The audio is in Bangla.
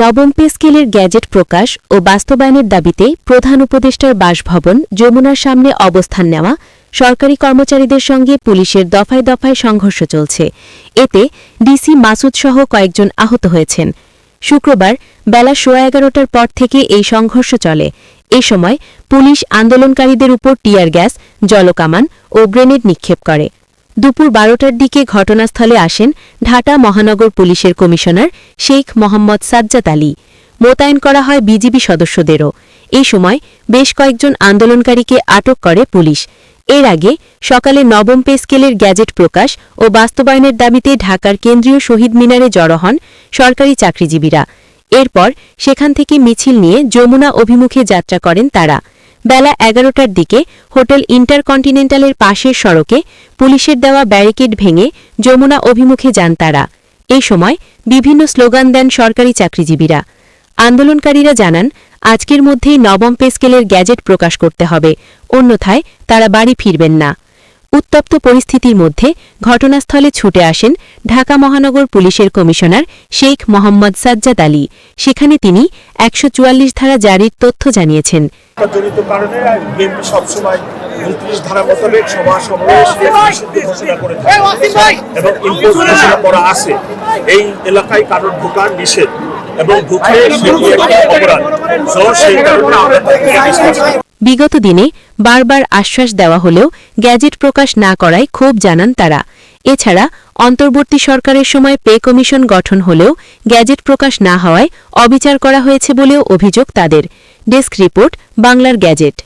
নবম পে স্কেলের গ্যাজেট প্রকাশ ও বাস্তবায়নের দাবিতে প্রধান উপদেষ্টার বাসভবন যমুনার সামনে অবস্থান নেওয়া সরকারি কর্মচারীদের সঙ্গে পুলিশের দফায় দফায় সংঘর্ষ চলছে। এতে ডিসি মাসুদ সহ কয়েকজন আহত হয়েছেন। শুক্রবার বেলা সোয়া এগারোটার পর থেকে এই সংঘর্ষ চলে এ সময় পুলিশ আন্দোলনকারীদের উপর টিয়ার গ্যাস, জলকামান ও গ্রেনেড নিক্ষেপ করে। দুপুর বারোটার দিকে ঘটনাস্থলে আসেন ঢাটা মহানগর পুলিশের কমিশনার শেখ মোহাম্মদ সাজ্জাদ আলী। মোতায়েন করা হয় বিজিবি সদস্যদেরও। এ সময় বেশ কয়েকজন আন্দোলনকারীকে আটক করে পুলিশ। এর আগে সকালে নবম পে স্কেলের গ্যাজেট প্রকাশ ও বাস্তবায়নের দাবিতে ঢাকার কেন্দ্রীয় শহীদ মিনারে জড়ো হন সরকারি চাকরিজীবীরা। এরপর সেখান থেকে মিছিল নিয়ে যমুনা অভিমুখে যাত্রা করেন তারা। বেলা এগারোটার দিকে হোটেল ইন্টারকন্টিনেন্টালের পাশের সড়কে পুলিশের দেওয়া ব্যারিকেড ভেঙে যমুনা অভিমুখে যান তারা। এই সময় বিভিন্ন স্লোগান দেন সরকারি চাকরিজীবীরা। আন্দোলনকারীরা জানান, আজকের মধ্যেই নবম পে স্কেলের গ্যাজেট প্রকাশ করতে হবে। অন্যথায় তারা বাড়ি ফিরবেন না। উত্তপ্ত পরিস্থিতির মধ্যে ঘটনাস্থলে ছুটে আসেন ঢাকা মহানগর পুলিশের কমিশনার শেখ মোহাম্মদ সাজ্জাদ আলী। সেখানে তিনি একশো চুয়াল্লিশ ধারা জারির তথ্য জানিয়েছেন। জনিত কারণে সবসময় উনত্রিশ ধারা মোতাবেক সভা সমাবেশ ঘোষণা করে এবং ইম্পোজ ঘোষণা করা আছে। এই এলাকায় কারোর ঢোকার নিষেধ এবং ঢুকলে সেটি একটি অপরাধ। সেই কারণে আমরা। বিগত দিনে বারবার আশ্বাস দেওয়া হলেও গ্যাজেট প্রকাশ না করায় ক্ষোভ জানান তারা। এছাড়া অন্তর্বর্তী সরকারের সময় পে কমিশন গঠন হলেও গ্যাজেট প্রকাশ না হওয়ায় অবিচার করা হয়েছে বলেও অভিযোগ তাদের। ডেস্ক রিপোর্ট, বাংলার গ্যাজেট।